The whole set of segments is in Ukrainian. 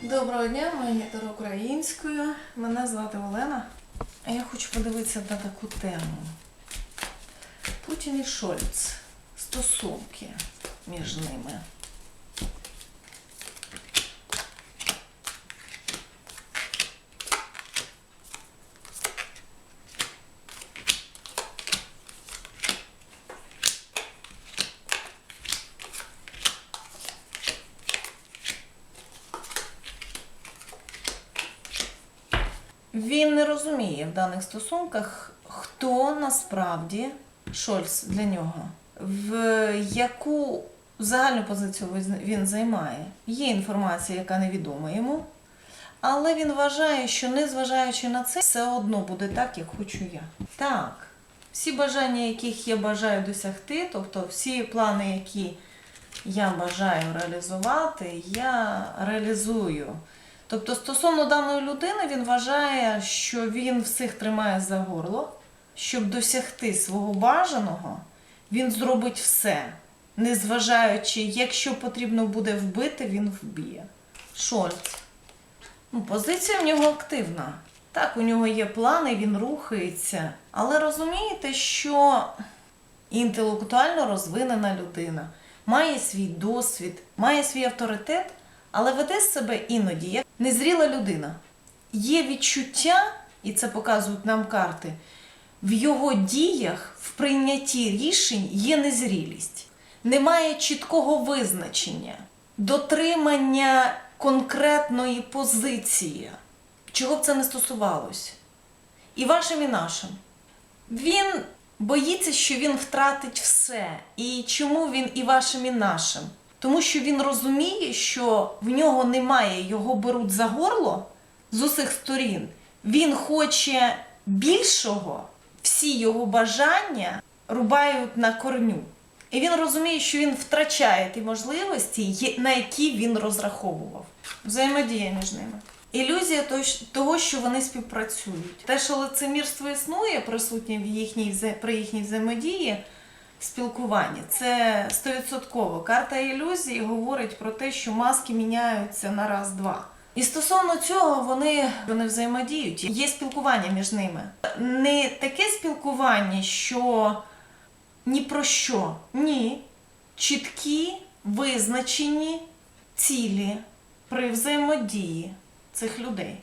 Доброго дня, моя українською. Мене звати Олена. А я хочу подивитися на таку тему. Путін і Шольц. Стосунки між ними. Він не розуміє в даних стосунках, хто насправді Шольц для нього, в яку загальну позицію він- займає. Є інформація, яка невідома йому, але він вважає, що незважаючи на це, все одно буде так, як хочу я. Так, всі бажання, яких я бажаю досягти, тобто всі плани, які я бажаю реалізувати, я реалізую. Тобто, стосовно даної людини, він вважає, що він всіх тримає за горло, щоб досягти свого бажаного, він зробить все, незважаючи, якщо потрібно буде вбити, він вб'є. Шольц. Ну, позиція в нього активна. Так, у нього є плани, він рухається. Але розумієте, що інтелектуально розвинена людина має свій досвід, має свій авторитет, але веде себе іноді як незріла людина. Є відчуття, і це показують нам карти, в його діях, в прийнятті рішень є незрілість. Немає чіткого визначення, дотримання конкретної позиції, чого б це не стосувалось. І вашим, і нашим. Він боїться, що він втратить все. І чому він і вашим, і нашим? Тому що він розуміє, що в нього немає, його беруть за горло з усіх сторін. Він хоче більшого, всі його бажання рубають на корню. І він розуміє, що він втрачає ті можливості, на які він розраховував. Взаємодія між ними. Ілюзія того, що вони співпрацюють. Те, що лицемірство існує, присутнє в їхній, при їхній взаємодії, спілкуванні, це стовідсотково. Карта ілюзії говорить про те, що маски міняються на раз-два. І стосовно цього вони, вони взаємодіють. Є спілкування між ними. Не таке спілкування, що ні про що. Ні. Чіткі, визначені цілі при взаємодії цих людей.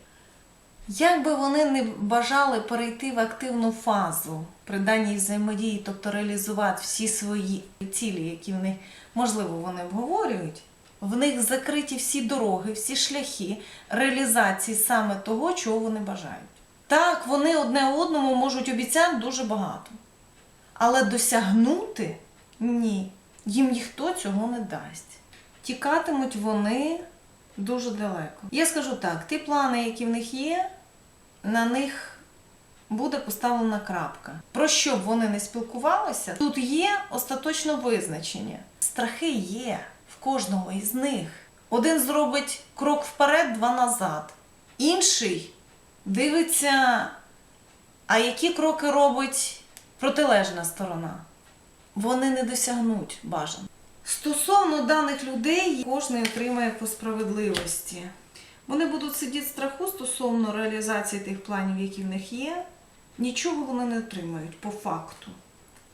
Як би вони не бажали перейти в активну фазу при даній взаємодії, тобто реалізувати всі свої цілі, які в них, можливо, вони обговорюють, в них закриті всі дороги, всі шляхи реалізації саме того, чого вони бажають. Так, вони одне одному можуть обіцяти дуже багато. Але досягнути ні, їм ніхто цього не дасть. Тікатимуть вони дуже далеко. Я скажу так: ті плани, які в них є, на них буде поставлена крапка. Про що б вони не спілкувалися, тут є остаточне визначення. Страхи є в кожного із них. Один зробить крок вперед, два назад. Інший дивиться, а які кроки робить протилежна сторона. Вони не досягнуть бажано. Стосовно даних людей, кожен отримає по справедливості. Вони будуть сидіти в страху стосовно реалізації тих планів, які в них є. Нічого вони не отримають по факту.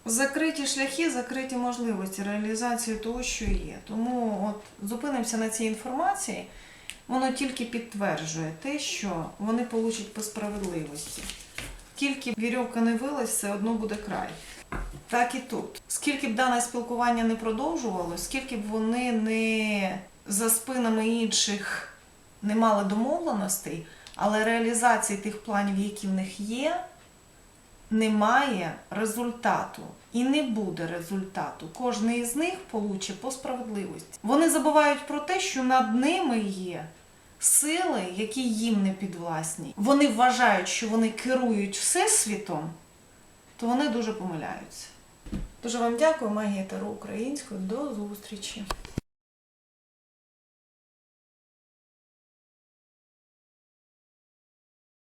Закриті шляхи, закриті можливості реалізації того, що є. Тому от зупинимося на цій інформації. Воно тільки підтверджує те, що вони получать по справедливості. Тільки вірьовка не вилась, все одно буде край. Так і тут. Скільки б дане спілкування не продовжувалося, скільки б вони не за спинами інших не мали домовленостей, але реалізації тих планів, які в них є, немає результату. І не буде результату. Кожен із них получить по справедливості. Вони забувають про те, що над ними є сили, які їм не підвласні. Вони вважають, що вони керують всесвітом, то вони дуже помиляються. Дуже вам дякую, магія Таро українською. До зустрічі!